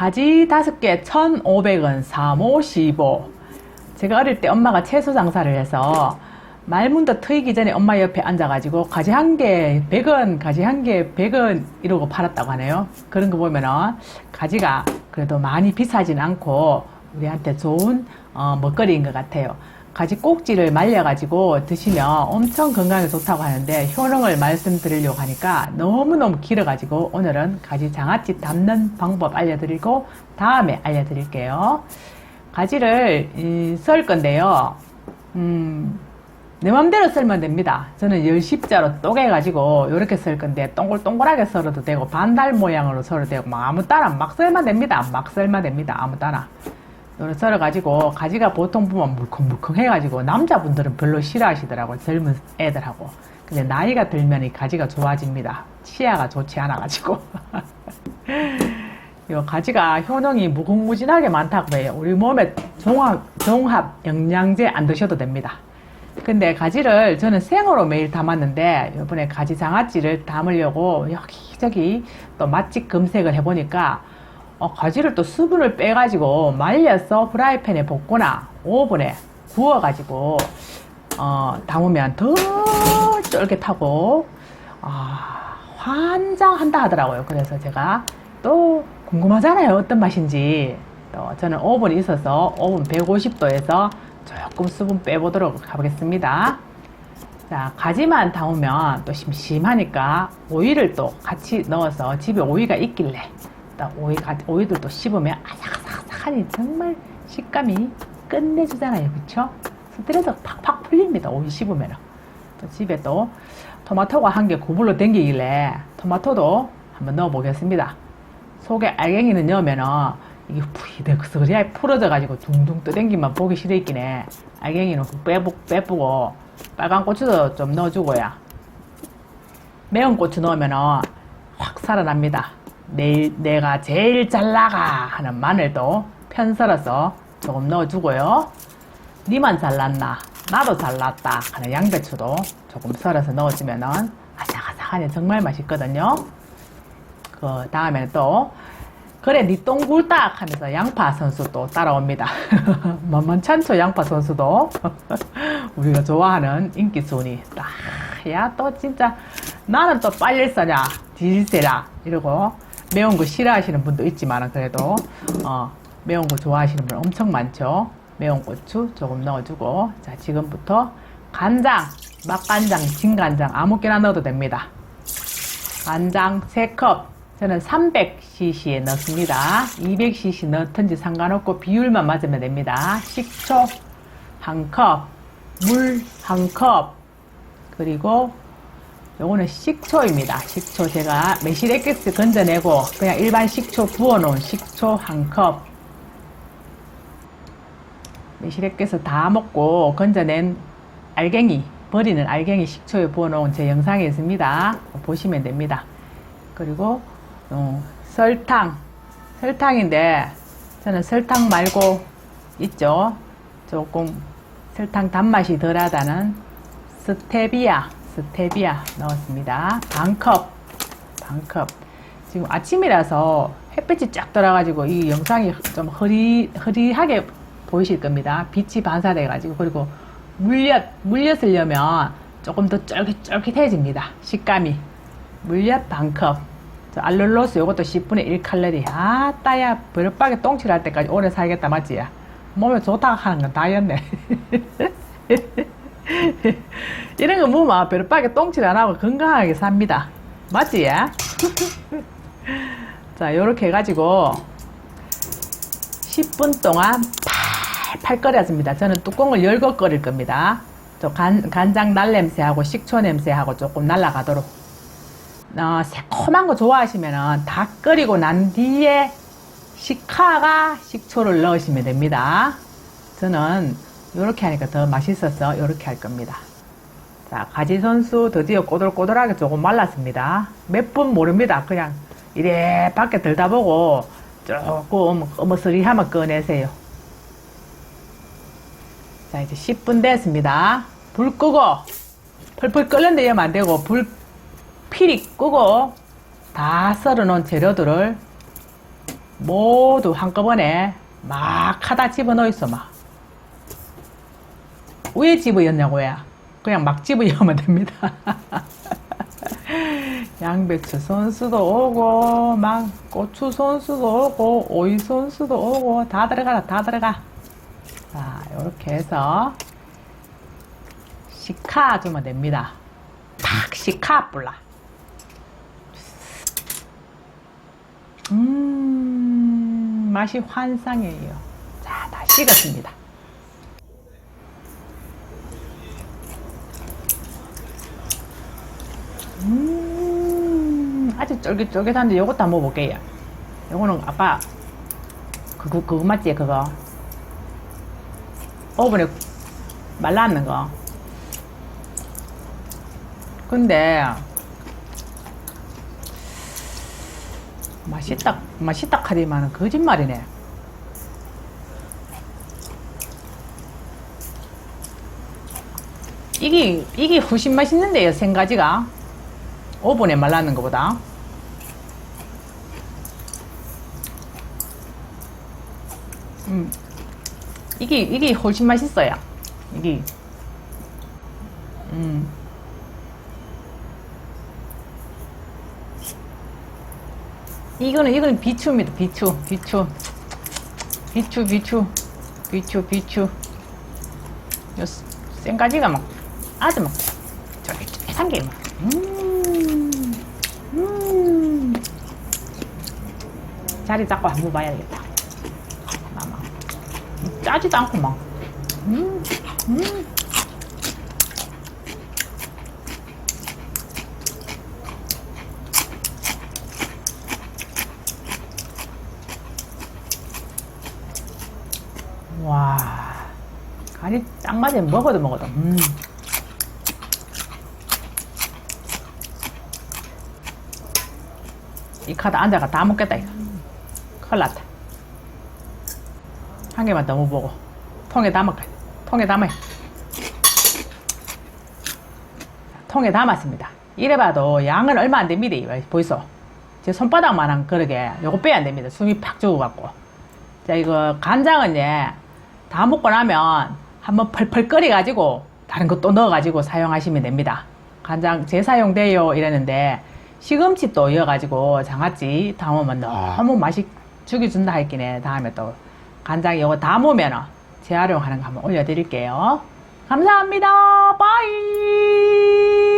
가지 5개 1,500원, 3호 15. 제가 어릴 때 엄마가 채소 장사를 해서 말문도 트이기 전에 엄마 옆에 앉아가지고 가지 한 개 100원, 가지 한 개 100원 이러고 팔았다고 하네요. 그런 거 보면은 가지가 그래도 많이 비싸진 않고 우리한테 좋은 어, 먹거리인 것 같아요. 가지 꼭지를 말려가지고 드시면 엄청 건강에 좋다고 하는데 효능을 말씀드리려고 하니까 너무너무 길어가지고 오늘은 가지 장아찌 담는 방법 알려드리고 다음에 알려드릴게요. 가지를 이, 썰 건데요. 음, 내 맘대로 썰면 됩니다. 저는 열십자로 쪼개가지고 이렇게 썰 건데 동글동글하게 썰어도 되고 반달 모양으로 썰어도 되고 뭐 아무 따나 막 썰면 됩니다. 막 썰면 됩니다. 아무 따나. 요렇게 썰어가지고 가지가 보통 보면 물컹물컹 해가지고 남자분들은 별로 싫어하시더라고요. 젊은 애들하고. 근데 나이가 들면 이 가지가 좋아집니다. 치아가 좋지 않아가지고. 요 가지가 효능이 무궁무진하게 많다고 해요. 우리 몸에 종합, 종합 영양제 안 드셔도 됩니다. 근데 가지를 저는 생으로 매일 담았는데 이번에 가지 장아찌를 담으려고 여기저기 또 맛집 검색을 해보니까 어, 가지를 또 수분을 빼가지고 말려서 프라이팬에 볶거나 오븐에 구워가지고 어, 담으면 더 쫄깃하고 아, 환장한다 하더라고요. 그래서 제가 또 궁금하잖아요. 어떤 맛인지. 또 저는 오븐이 있어서 오븐 150도에서 조금 수분 빼보도록 하겠습니다. 자, 가지만 담으면 또 심심하니까 오이를 또 같이 넣어서 집에 오이가 있길래 또 오이, 가- 오이들 또 씹으면 아삭아삭하니 정말 식감이 끝내주잖아요. 그쵸? 스트레스 팍팍 풀립니다. 오이 씹으면. 또 집에 또 토마토가 한개 구불로 댕기길래 토마토도 한번 넣어보겠습니다. 속에 알갱이는 넣으면은 이게 푸이득스그리야 풀어져가지고 둥둥 떠댕기만 보기 싫어 있긴 해. 알갱이는 그 빼부, 빼부고 빨간 고추도 좀 넣어주고요. 매운 고추 넣으면은 확 살아납니다. 내, 내가 제일 잘 나가 하는 마늘도 편 썰어서 조금 넣어주고요. 니만 잘났나? 나도 잘났다 하는 양배추도 조금 썰어서 넣어주면 은 아삭아삭하니 정말 맛있거든요. 그 다음에 또 그래 니똥 굴딱 하면서 양파 선수 또 따라옵니다. 만만찮죠 양파 선수도 우리가 좋아하는 인기 순위 야또 진짜 나는 또 빨리 써냐 디지세라 이러고 매운 거 싫어하시는 분도 있지만 그래도 어, 매운 거 좋아하시는 분 엄청 많죠. 매운 고추 조금 넣어주고 자 지금부터 간장 맛간장 진간장 아무거나 넣어도 됩니다. 간장 3컵 저는 300cc에 넣습니다. 200cc 넣든지 상관없고 비율만 맞으면 됩니다. 식초 1컵, 물 1컵, 그리고 요거는 식초입니다. 식초 제가 매실 엑기스 건져내고 그냥 일반 식초 부어놓은 식초 1컵 매실 엑기스 다 먹고 건져낸 알갱이 버리는 알갱이 식초에 부어놓은 제 영상에 있습니다. 보시면 됩니다. 그리고 어, 설탕 설탕인데 저는 설탕 말고 있죠 조금 설탕 단맛이 덜하다는 스테비아 스테비아 넣었습니다 반컵 반컵 지금 아침이라서 햇빛이 쫙 들어가지고 이 영상이 좀 흐리, 흐리하게 보이실 겁니다 빛이 반사돼 가지고 그리고 물엿 물엿을 넣으면 조금 더 쫄깃쫄깃해집니다 식감이 물엿 반컵 저 알룰로스 요것도 10분의 1 칼로리. 아, 따야 버릇박에 똥칠 할 때까지 오래 살겠다, 맞지? 몸에 좋다 하는 건 다였네. 이런 거 먹으면 버릇박에 똥칠 안 하고 건강하게 삽니다. 맞지? 자, 요렇게 해가지고 10분 동안 팔팔 끓여줍니다. 저는 뚜껑을 열고 끓일 겁니다. 저 간, 간장 날냄새하고 식초 냄새하고 조금 날아가도록 어, 새콤한 거 좋아하시면은 다 끓이고 난 뒤에 식화가 식초를 넣으시면 됩니다. 저는 이렇게 하니까 더 맛있어서 이렇게 할 겁니다. 자, 가지 선수 드디어 꼬들꼬들하게 조금 말랐습니다. 몇 분 모릅니다. 그냥 이래 밖에 들다 보고 조금 어머스리하면 꺼내세요. 자, 이제 10분 됐습니다. 불 끄고 펄펄 끓는데 이러면 안 되고 불 피리 끄고 다 썰어 놓은 재료들을 모두 한꺼번에 막 하다 집어넣어 있어 막. 왜 집어였냐고요? 그냥 막 집어넣으면 됩니다. 양배추 손수도 오고 막 고추 손수도 오고 오이 손수도 오고 다 들어가라 다 들어가. 자 이렇게 해서 시카 주면 됩니다. 탁 시카 불라. 음 맛이 환상이에요. 자 다 식었습니다. 아주 쫄깃쫄깃한데 요것도 한번 먹어볼게요. 요거는 아빠 그거 그거 맞지 그거 오븐에 말랐는 거. 근데 맛있다 맛있다 하지만 거짓말이네. 이게 이게 훨씬 맛있는데요 생가지가 오븐에 말랐는 것보다 음. 이게 이게 훨씬 맛있어요. 이게. 음. 이거는 이거는 비추입니다. 비추 비추. 비추 비추. 비추 비추. 요 생가지가 막 아주 막 쫄깃쫄깃한 게 막. 음, 음. 자리 잡고 한번 봐야겠다. 짜지도 않고 막. 음, 음. 와, 간이 딱 맞아. 먹어도 먹어도. 음. 이 카드 앉아가 다 먹겠다 이거 큰일 났다 한 개만 더 먹어보고 통에 담아가 통에 담아요 통에 담았습니다. 이래 봐도 양은 얼마 안 됩니다 보이소 제 손바닥만한 그러게. 요거 빼야 안 됩니다. 숨이 팍 죽어갖고. 자 이거 간장은 예 다 먹고 나면 한번 펄펄 끓여 가지고 다른 거또 넣어 가지고 사용하시면 됩니다. 간장 재사용돼요 이랬는데 시금치 또 이어가지고 장아찌 담으면 너무 맛이 죽여준다 했기네 다음에 또 간장 이거 담으면 재활용하는 거 한번 올려드릴게요. 감사합니다. 빠이